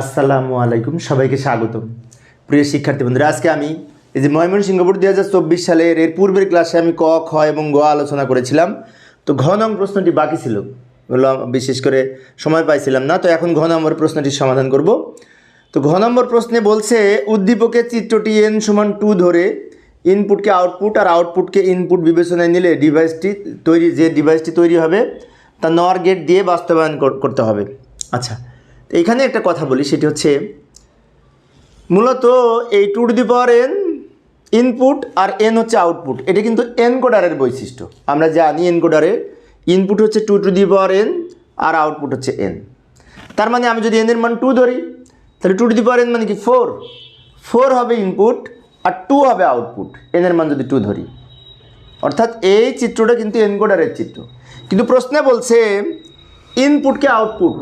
আসসালামু আলাইকুম, সবাইকে স্বাগত প্রিয় শিক্ষার্থী বন্ধুরা, আজকে আমি এই যে ময়মনসিংহ বোর্ড দুই হাজার চব্বিশ সালের এর পূর্বের ক্লাসে আমি ক, খ এবং গ আলোচনা করেছিলাম। তো ঘ নং প্রশ্নটি বাকি ছিল বিশেষ করে সময় পাইছিলাম না, তো এখন ঘ নম্বর প্রশ্নটির সমাধান করব। তো ঘ নম্বর প্রশ্নে বলছে উদ্দীপকের চিত্রটি এন সমান টু ধরে ইনপুটকে আউটপুট আর আউটপুটকে ইনপুট বিবেচনায় নিলে ডিভাইসটি তৈরি, যে ডিভাইসটি তৈরি হবে, তা নর গেট দিয়ে বাস্তবায়ন করতে হবে। আচ্ছা তো এখানে একটা কথা বলি, সেটি হচ্ছে মূলত এই two to the power n input R N হচ্ছে আউটপুট এটা কিন্তু এনকোডারের বৈশিষ্ট্য। আমরা জানি এনকোডারে ইনপুট হচ্ছে two to the power n R output হচ্ছে এন তার মানে আমি যদি এনের মান টু ধরি, তাহলে two to the power n মানে কি? ফোর ফোর হবে ইনপুট আর টু হবে আউটপুট এনের মান যদি টু ধরি। অর্থাৎ এই চিত্রটা কিন্তু এনকোডারের চিত্র। কিন্তু প্রশ্নে বলছে ইনপুটকে আউটপুট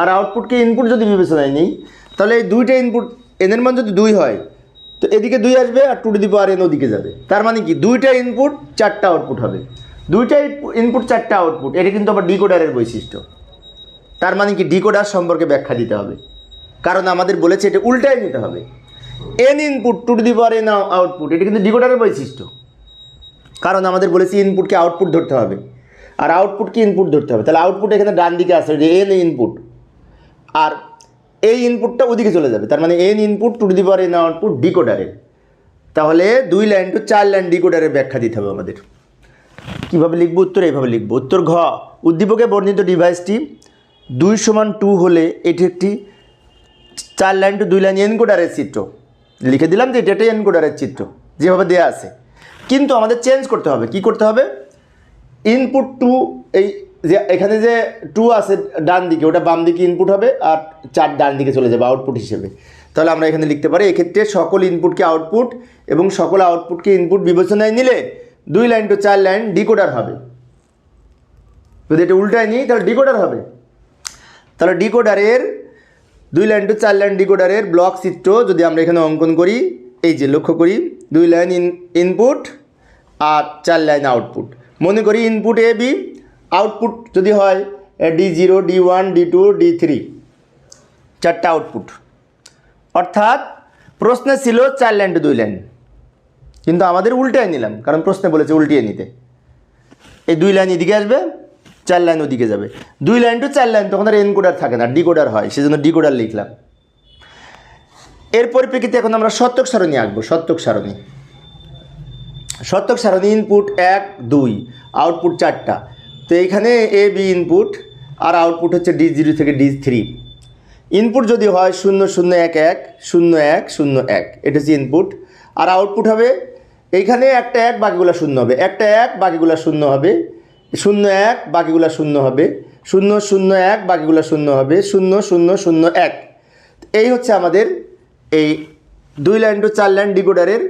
আর আউটপুটকে ইনপুট যদি বিবেচনায় নিই, তাহলে এই দুইটা ইনপুট এনের মান যদি দুই হয়, তো এদিকে দুই আসবে আর two to the power n ওদিকে যাবে। তার মানে কি? দুইটা ইনপুট চারটা আউটপুট হবে। দুইটা ইনপুট চারটা আউটপুট এটা কিন্তু আবার ডিকোডারের বৈশিষ্ট্য। তার মানে কি? ডিকোডার সম্পর্কে ব্যাখ্যা দিতে হবে। কারণ আমাদের বলেছে এটা উল্টাই নিতে হবে। N input two to the power n output এটা কিন্তু ডিকোডারের বৈশিষ্ট্য। কারণ আমাদের বলেছি ইনপুটকে আউটপুট ধরতে হবে। আর আউটপুটকে ইনপুট ধরতে হবে। তাহলে আউটপুট এখানে ডান দিকে আসে যে এন ইনপুট আর এই ইনপুটটা ওদিকে চলে যাবে। তার মানে n input two the power n output ডিকোডারের তাহলে দুই লাইন টু চার লাইন ডিকোডারের ব্যাখ্যা দিতে হবে আমাদের। কীভাবে লিখব উত্তর? এইভাবে লিখব। উত্তর ঘ, উদ্দীপকে বর্ণিত ডিভাইসটি দুই সমান টু হলে এটি একটি চার লাইন টু দুই লাইন এনকোডারের চিত্র। লিখে দিলাম যে এটা এনকোডারের চিত্র। যেভাবে দেওয়া আছে। কিন্তু আমাদের চেঞ্জ করতে হবে। কি করতে হবে? ইনপুট টু এই যে এখানে যে টু আছে ডান দিকে, ওটা বাম দিকে ইনপুট হবে আর চার ডান দিকে চলে যাবে আউটপুট হিসেবে। তাহলে আমরা এখানে লিখতে পারি, এক্ষেত্রে সকল ইনপুটকে আউটপুট এবং সকল আউটপুটকে ইনপুট বিবেচনায় নিলে দুই লাইন টু চার লাইন ডিকোডার হবে। যদি এটা উল্টায় নিই, তাহলে ডিকোডার হবে। তাহলে ডিকোডারের দুই লাইন টু চার লাইন ডিকোডারের ব্লক চিত্র যদি আমরা এখানে অঙ্কন করি, এই যে লক্ষ্য করি, দুই লাইন ইন ইনপুট আর চার লাইন আউটপুট মনে করি ইনপুট এ বি আউটপুট যদি হয় D zero D one D two D three চারটা আউটপুট। অর্থাৎ প্রশ্নে ছিল চার লাইন টু দুই লাইন কিন্তু আমাদের উল্টায় নিলাম, কারণ প্রশ্নে বলেছে উল্টিয়ে নিতে। এই দুই লাইন এদিকে আসবে, চার লাইন ওদিকে যাবে। দুই লাইন টু চার লাইন তখন আর এনকোডার থাকে না ডিকোডার হয়, সেজন্য ডিকোডার লিখলাম। এর পরিপ্রেক্ষিতে এখন আমরা সত্যক সারণী আঁকবো, সত্যক সারণী। সত্যক সারণী ইনপুট এক, দুই, আউটপুট চারটা। তো এইখানে এ বি ইনপুট আর আউটপুট হচ্ছে ডি জিরো থেকে ডি থ্রি ইনপুট যদি হয় শূন্য শূন্য এক এক, শূন্য এক শূন্য এক, এটা হচ্ছে ইনপুট আর আউটপুট হবে এইখানে একটা এক, বাকিগুলো শূন্য হবে। একটা এক, বাকিগুলো শূন্য হবে। শূন্য এক, বাকিগুলো শূন্য হবে। শূন্য শূন্য এক, বাকিগুলো শূন্য হবে। শূন্য শূন্য শূন্য এক। এই হচ্ছে আমাদের এই দুই লাইন টু চার লাইন ডিকোডারের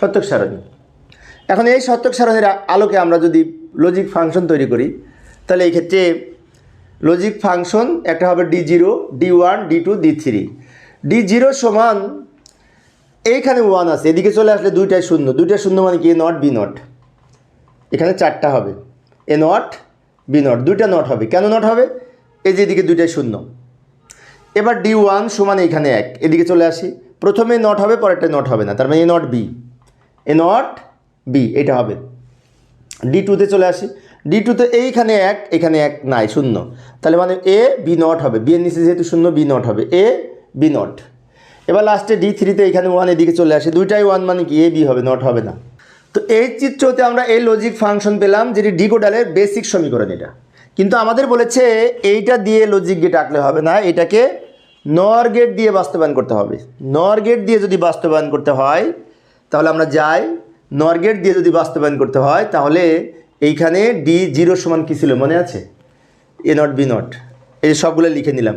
সত্যক সারণী। এখন এই সত্যক সারণীর আলোকে আমরা যদি লজিক ফাংশন তৈরি করি, তাহলে এই ক্ষেত্রে লজিক ফাংশন একটা হবে D zero D one D two D three D zero সমান এইখানে ওয়ান আছে, এদিকে চলে আসলে দুইটাই শূন্য। দুইটা শূন্য মানে কি? এ নট বি নট এখানে চারটা হবে। এ নট বি নট দুইটা নট হবে। কেন নট হবে? এই যে এদিকে দুইটাই শূন্য। এবার ডি ওয়ান সমান এইখানে এক। এদিকে চলে আসি। প্রথমে নট হবে, পরেরটা নট হবে না। তার মানে A not B A not B এটা হবে। ডি টুতে চলে আসি। ডি টুতে এইখানে এক, এখানে এক নাই, শূন্য। তাহলে মানে এ বি নট হবে। বি এর নিচে যেহেতু শূন্য বি নট হবে। এ বি নট এবার লাস্টে ডি থ্রিতে এখানে ওয়ান এদিকে চলে আসে। দুইটাই ওয়ান মানে কি? এ বি হবে নট হবে না। তো এই চিত্রতে আমরা এই লজিক ফাংশন পেলাম যেটি ডিকোডালের বেসিক সমীকরণ এটা। কিন্তু আমাদের বলেছে এইটা দিয়ে লজিক গেট আঁকলে হবে না, এটাকে নর গেট দিয়ে বাস্তবায়ন করতে হবে। নর গেট দিয়ে যদি বাস্তবায়ন করতে হয়, তাহলে আমরা যাই নর গেট দিয়ে যদি বাস্তবায়ন করতে হয়, তাহলে এইখানে ডি জিরো সমান কী ছিল? মনে আছে? এ নট বি নট এই সবগুলো লিখে নিলাম।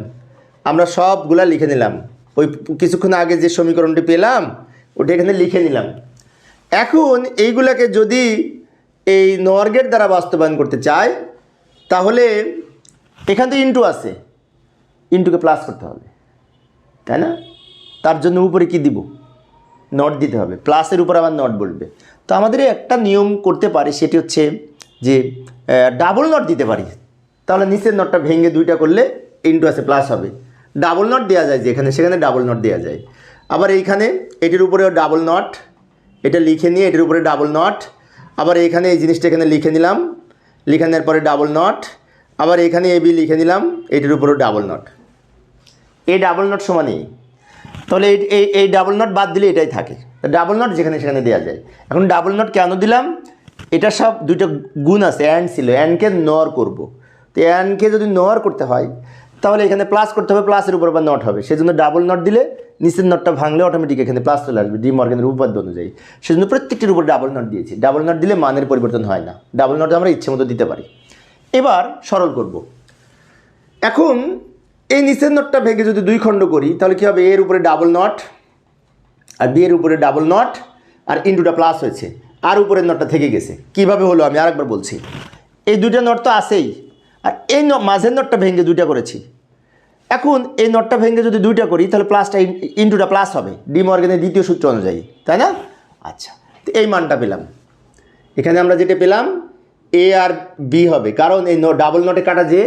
আমরা সবগুলা লিখে নিলাম। ওই কিছুক্ষণ আগে যে সমীকরণটি পেলাম, ওটা এখানে লিখে নিলাম। এখন এইগুলাকে যদি এই নর্গেট দ্বারা বাস্তবায়ন করতে চাই তাহলে এখান থেকে ইন্টু আছে। ইন্টুকে প্লাস করতে হবে। তাই না? তার জন্য উপরে কি দিব? নট দিতে হবে। প্লাসের উপর আবার নট বলবে। তো আমাদের একটা নিয়ম করতে পারি, সেটি হচ্ছে যে ডাবল নট দিতে পারি। তাহলে নিচের নটটা ভেঙে দুইটা করলে ইন্টু আছে প্লাস হবে। ডাবল নট দেওয়া যায় যেখানে, সেখানে ডাবল নট দেওয়া যায়। আবার এইখানে এটির উপরেও ডাবল নট এটা লিখে নিয়ে এটির উপরে ডাবল নট আবার এইখানে এই জিনিসটা এখানে লিখে নিলাম, লিখে নেওয়ার পরে ডাবল নট আবার এখানে এবি লিখে নিলাম, এটির উপরেও ডাবল নট এই ডাবল নট সমানই। তাহলে এই এই ডাবল নট বাদ দিলে এটাই থাকে। ডাবল নট যেখানে সেখানে দেওয়া যায়। এখন ডাবল নট কেন দিলাম? এটা সব দুইটা গুণ আছে অ্যান্ড ছিল। অ্যান্ডকে নর করব। তো অ্যান্ডকে যদি নর করতে হয়, তাহলে এখানে প্লাস করতে হবে প্লাসের উপর বা নট হবে। সেজন্য ডাবল নট দিলে নিচের নটটা ভাঙলে অটোমেটিক এখানে প্লাস চলে আসবে ডি মর্গেনের উপাদ্য অনুযায়ী। সেজন্য প্রত্যেকটির উপর ডাবল নট দিয়েছি। ডাবল নট দিলে মানের পরিবর্তন হয় না। ডাবল নট আমরা ইচ্ছে মতো দিতে পারি। এবার সরল করব। এখন এই নিচের নটটা ভেঙে যদি দুই খণ্ড করি, তাহলে কী হবে? এর উপরে ডাবল নট আর বি এর উপরে ডাবল নট আর ইন্টুটা প্লাস হয়েছে। আর উপরের নটটা থেকে গেছে। কীভাবে হলো? আমি আরেকবার বলছি। এই দুইটা নট তো আছেই। আর এই মাঝের নটটা ভেঙে দুইটা করেছি। এখন এই নটটা ভেঙে যদি দুইটা করি, তাহলে প্লাসটা ইন্টুটা প্লাস হবে। ডি মর্গেনের দ্বিতীয় সূত্র অনুযায়ী। তাই না? আচ্ছা। তো এই মানটা পেলাম। এখানে আমরা যেটা পেলাম এ আর বি হবে। কারণ এই ডাবল নটে কাটা যে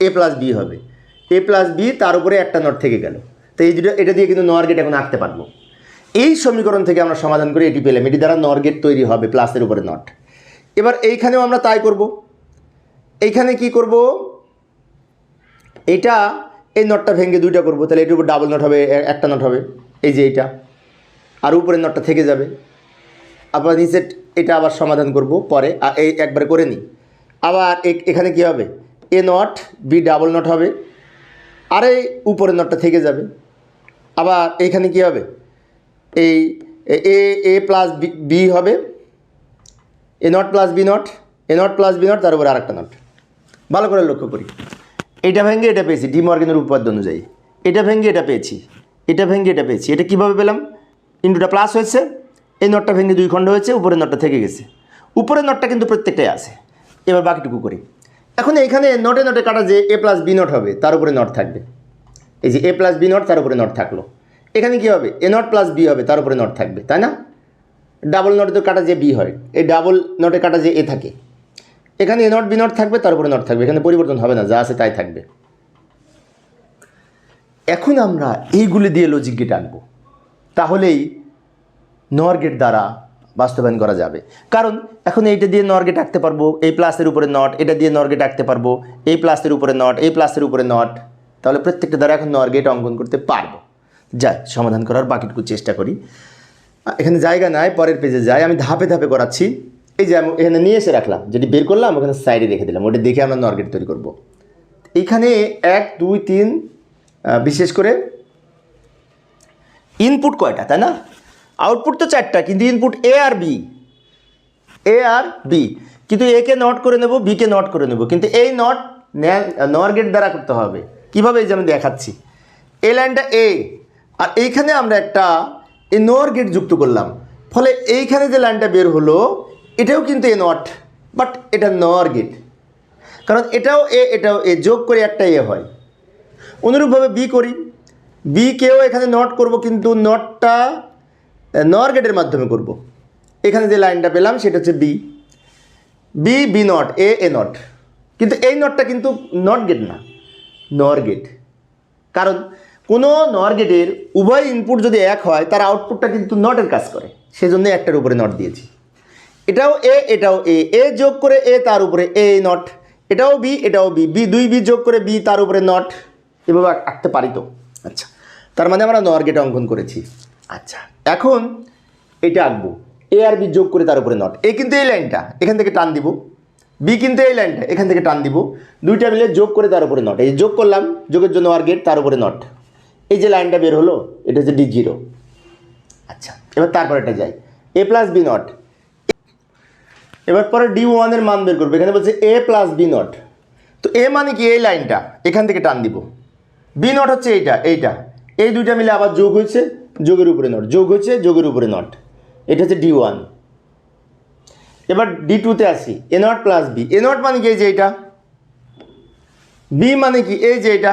এ প্লাস বি হবে। এ প্লাস বি তার উপরে একটা নট থেকে গেল। তো এই দুটো এটা দিয়ে কিন্তু নর গেট এখন আঁকতে পারব। এই সমীকরণ থেকে আমরা সমাধান করে এটি পেলাম। এটি দ্বারা নর গেট তৈরি হবে প্লাসের উপরে নট এবার এইখানেও আমরা তাই করব। এইখানে কি করব? এটা এই নটটা ভেঙে দুইটা করব। তাহলে এটির উপর ডাবল নট হবে একটা নট হবে। এই যে এইটা। আর উপরের নটটা থেকে যাবে। আবার নিচে এটা আবার সমাধান করব পরে। এই একবারে করে নিই। আবার এখানে কি হবে? A not B double not হবে। আর এই উপরের নটটা থেকে যাবে। আবার এইখানে কি হবে? এই A A plus B B হবে। A not plus B not, A not plus B not, তার উপরে আরেকটা নট। ভালো করে লক্ষ্য করি। এটা ভেঙে এটা পেয়েছি ডি মর্গেনের উপাদ্য অনুযায়ী। এটা ভেঙে এটা পেয়েছি, এটা ভেঙে এটা পেয়েছি। এটা কীভাবে পেলাম? ইন্টুটা প্লাস হয়েছে, এই নটটা ভেঙে দুই খণ্ড হয়েছে, উপরের নটটা থেকে গেছে। উপরের নটটা কিন্তু প্রত্যেকটাই আছে। এবার বাকিটুকু করি। এখন এখানে নটে নটে কাটা যে এ প্লাস বি নট হবে, তার উপরে নট থাকবে। এই যে এ প্লাস বি নট তার উপরে নট থাকল। এখানে কি হবে? এ নট প্লাস বি হবে, তার উপরে নট থাকবে, তাই না? ডাবল নটে তো কাটা যে বি হয়, এই ডাবল নটে কাটা যে এ থাকে। এখানে এ নট বি নট থাকবে, তার উপরে নট থাকবে, এখানে পরিবর্তন হবে না, যা আছে তাই থাকবে। এখন আমরা এইগুলি দিয়ে লজিক গেট আনব। তাহলেই নর গেট দ্বারা বাস্তবায়ন করা যাবে। কারণ এখন এইটা দিয়ে নর গেট আঁকতে পারব, এই প্লাসের উপরে নট, এটা দিয়ে নর গেট আঁকতে পারব, এই প্লাসের উপরে নট, এই প্লাসের উপরে নট, তাহলে প্রত্যেকটা দ্বারা এখন নর গেট অঙ্কন করতে পারব। যাই সমাধান করার বাকিটুকু চেষ্টা করি। এখানে জায়গা নাই, পরের পেজে যাই, আমি ধাপে ধাপে করাচ্ছি। এই যে আমি এখানে নিয়ে এসে রাখলাম, যেটি বের করলাম, ওখানে সাইডে রেখে দিলাম, ওটা দেখে আমরা নরগেট তৈরি করব। এখানে এক, দুই, তিন বিশেষ করে ইনপুট কয়টা, তাই না? আউটপুট তো চারটা, কিন্তু ইনপুট এ আর বি এ আর বি কিন্তু এ কে নট করে নেব বি কে নট করে নেব। কিন্তু এই নট নর গেট দ্বারা করতে হবে। কীভাবে এই যে আমি দেখাচ্ছি? এ লাইনটা এ আর এইখানে আমরা একটা এ নর গেট যুক্ত করলাম। ফলে এইখানে যে লাইনটা বের হলো, এটাও কিন্তু এ নট বাট এটা নর গেট কারণ এটাও এ এটাও এ যোগ করে একটা এ হয়। অনুরূপভাবে বি করি। বি কেও এখানে নট করব, কিন্তু নটটা নর গেটের মাধ্যমে করব। এখানে যে লাইনটা পেলাম, সেটা হচ্ছে B B B not A A not কিন্তু এই নটটা কিন্তু নট গেট না নর গেট কারণ কোনো নর গেটের উভয় ইনপুট যদি এক হয়, তার আউটপুটটা কিন্তু নটের কাজ করে। সেজন্য একটার উপরে নট দিয়েছি। এটাও এ এটাও এ এ যোগ করে এ তার উপরে এ নট এটাও বি এটাও বি বি দুই বি যোগ করে বি তার উপরে নট এভাবে আঁক- আঁকতে পারি তো? আচ্ছা। তার মানে আমরা নর গেট অঙ্কন করেছি। আচ্ছা। এখন এটা আঁকবো। এ আর বি যোগ করে তার উপরে নট এ কিন্তু এই লাইনটা এখান থেকে টান দিব। বি কিন্তু এই লাইনটা এখান থেকে টান দিব। দুইটা মিলে যোগ করে তার উপরে নট এই যোগ করলাম যোগের জন্য আর গেট তার উপরে নট এই যে লাইনটা বের হলো এটা হচ্ছে ডি জিরো আচ্ছা। এবার তারপর এটা যাই। এ প্লাস বি নট এবার পরে ডি ওয়ানের মান বের করব। এখানে বলছে এ প্লাস বি নট তো এ মানে কি? এই লাইনটা এখান থেকে টান দিব। বি নট হচ্ছে এইটা এইটা। এই দুইটা মিলে আবার যোগ হয়েছে। যোগের উপরে নট। যোগ হয়েছে যোগের উপরে নট। এটা হচ্ছে ডি ওয়ান এবার ডি টুতে আসি। A not plus B A not মানে কি? এই যে এইটা বি মানে কি? এই যে এটা।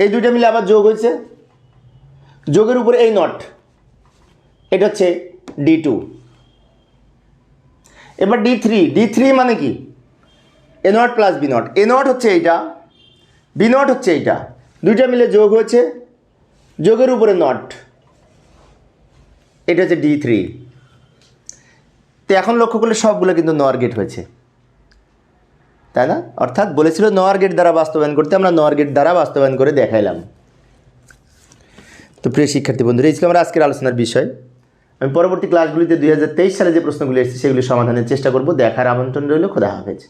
এই দুইটা মিলে আবার যোগ হয়েছে। যোগের উপরে এই নট এটা হচ্ছে ডি টু এবার ডি থ্রি ডি থ্রি মানে কি? A not plus B not A not হচ্ছে এইটা। বি নট হচ্ছে এইটা। দুইটা মিলে যোগ হয়েছে। যোগের উপরে নট। এটা হচ্ছে ডি থ্রি তো এখন লক্ষ্য করলে সবগুলো কিন্তু নর গেট হয়েছে। তাই না? অর্থাৎ বলেছিল নোয়ার গেট দ্বারা বাস্তবায়ন করতে, আমরা নোয়ার গেট দ্বারা বাস্তবায়ন করে দেখাইলাম। তো প্রিয় শিক্ষার্থী বন্ধুরা, এই ছিল আমার আজকের আলোচনার বিষয়। আমি পরবর্তী ক্লাসগুলিতে দুই হাজার তেইশ সালে যে প্রশ্নগুলি এসেছে সেগুলি সমাধানের চেষ্টা করব। দেখার আমন্ত্রণ রইল। খোদা হাফেজ।